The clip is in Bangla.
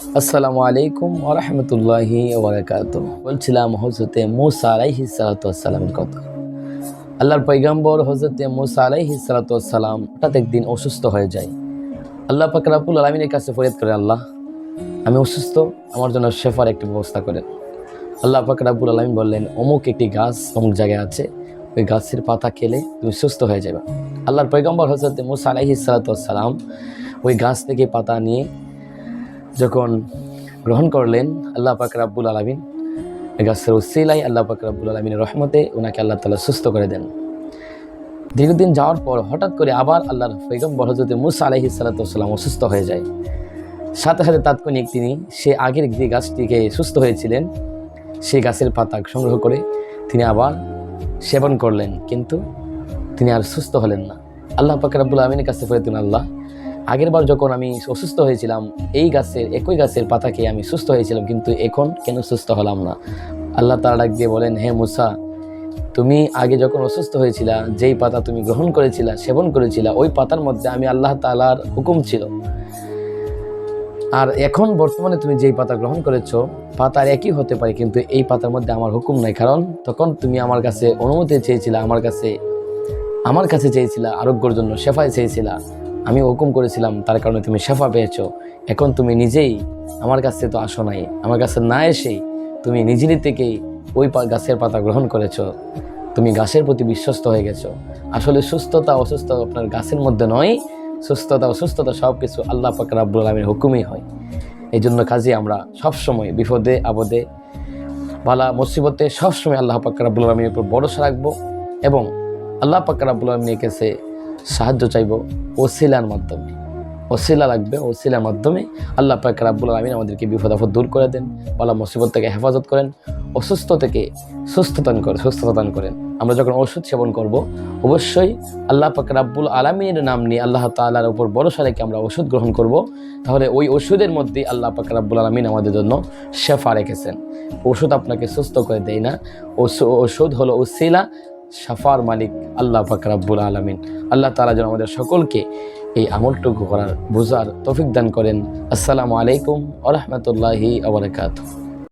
আসসালামু আলাইকুম ওরহমতুল্লাহি ওবরাকাত বলছিলাম হজরতে মুসা আলাইহি সালাতামের কথা। আল্লাহর পৈগম্বর হজরতে মুসা আলাইহি সালাতাম হঠাৎ একদিন অসুস্থ হয়ে যায়। আল্লাহ পাকরাবুল আলমিনের কাছে ফরিয়াদ করে আল্লাহ, আমি অসুস্থ, আমার জন্য শেফার একটি ব্যবস্থা করেন। আল্লাহ পাকরাবুল আলমিন বললেন, অমুক একটি গাছ অমুক জায়গায় আছে, ওই গাছের পাতা খেলে তুমি সুস্থ হয়ে যাবে। আল্লাহর পৈগম্বর হজরতে মুসা আলাইহি সালাতাম ওই গাছ থেকে পাতা নিয়ে যখন গ্রহণ করলেন আল্লাহ পাক রাব্বুল আলমিন গাছের উসিলাই আল্লাহ পাক রাব্বুল আলমিনের রহমতে ওনাকে আল্লাহ তালা সুস্থ করে দেন। দীর্ঘদিন যাওয়ার পর হঠাৎ করে আবার আল্লাহর পৈগম্বর হজরত মুসা আলহি সাল্লাতাম অসুস্থ হয়ে যায়। সাথে সাথে তাৎক্ষণিক তিনি সে আগের যে গাছটিকে সুস্থ হয়েছিলেন, সেই গাছের পাতা সংগ্রহ করে তিনি আবার সেবন করলেন, কিন্তু তিনি আর সুস্থ হলেন না। আল্লাহ পাক রাব্বুল আলমিনের কাছে ফেরতুন আল্লাহ আগের বার যখন আমি অসুস্থ হয়েছিলাম, এই গাছের, একই গাছের পাতা খেয়ে আমি সুস্থ হয়েছিলাম, কিন্তু এখন কেন সুস্থ হলাম না? আল্লাহ তারা ডাক দিয়ে বলেন, হে মুসা, তুমি আগে যখন অসুস্থ হয়েছিলা, যেই পাতা তুমি গ্রহণ করেছিলা, সেবন করেছিলা, ওই পাতার মধ্যে আমি আল্লাহ তালার হুকুম ছিল। আর এখন বর্তমানে তুমি যেই পাতা গ্রহণ করেছ পাতার একই হতে পারে, কিন্তু এই পাতার মধ্যে আমার হুকুম নাই। কারণ তখন তুমি আমার কাছে অনুমতি চেয়েছিলা, আমার কাছে আমার কাছে চেয়েছিলা, আরোগ্যর জন্য, শেফায় চেয়েছিলা। আমি হুকুম করেছিলাম, তার কারণে তুমি শেফা পেয়েছ। এখন তুমি নিজেই আমার কাছে তো আসো নাই। আমার কাছে না এসেই তুমি নিজেরই থেকেই ওই গাছের পাতা গ্রহণ করেছ। তুমি গাছের প্রতি বিশ্বস্ত হয়ে গেছো। আসলে সুস্থতা অসুস্থ আপনার গাছের মধ্যে নয়। সুস্থতা, অসুস্থতা সব কিছু আল্লাহ পাক রাব্বুল আলমীর হুকুমই হয়। এই জন্য কাজে আমরা সবসময় বিপদে, আপদে, বালা, মুসিবতে সবসময় আল্লাহ পাক রাব্বুল আলমীর উপর ভরসা রাখব এবং আল্লাহ পাক রাব্বুল আলমীর কাছে সাহায্য চাইব ওসিলার মাধ্যমে। ওসিলা লাগবে, ওসিলার মাধ্যমে আল্লাহ পাক রাব্বুল আলমিন আমাদেরকে বিপদ আপদ দূর করে দেন বলা মুসিবত থেকে হেফাজত করেন, অসুস্থ থেকে সুস্থতান করে সুস্থতা দান করেন। আমরা যখন ওষুধ সেবন করব, অবশ্যই আল্লাহ পাক রাব্বুল আলমিনের নাম নিয়ে আল্লাহ তাআলার উপর ভরসা রেখে আমরা ওষুধ গ্রহণ করব, তাহলে ওই ওষুধের মধ্যে আল্লাহ পাক রাব্বুল আলমিন আমাদের জন্য শেফা রেখেছেন। ওষুধ আপনাকে সুস্থ করে দেয় না, ওষু- ওষুধ হলো ওসিলা সাফার মালিক আল্লাহ ফাকরাবুল আলমিন। আল্লাহ তালা যেন আমাদের সকলকে এই আমলটুকু করার বোঝার তফিক দান করেন। আসসালামু আলাইকুম আ রহমতুল্লাহি আবরকাত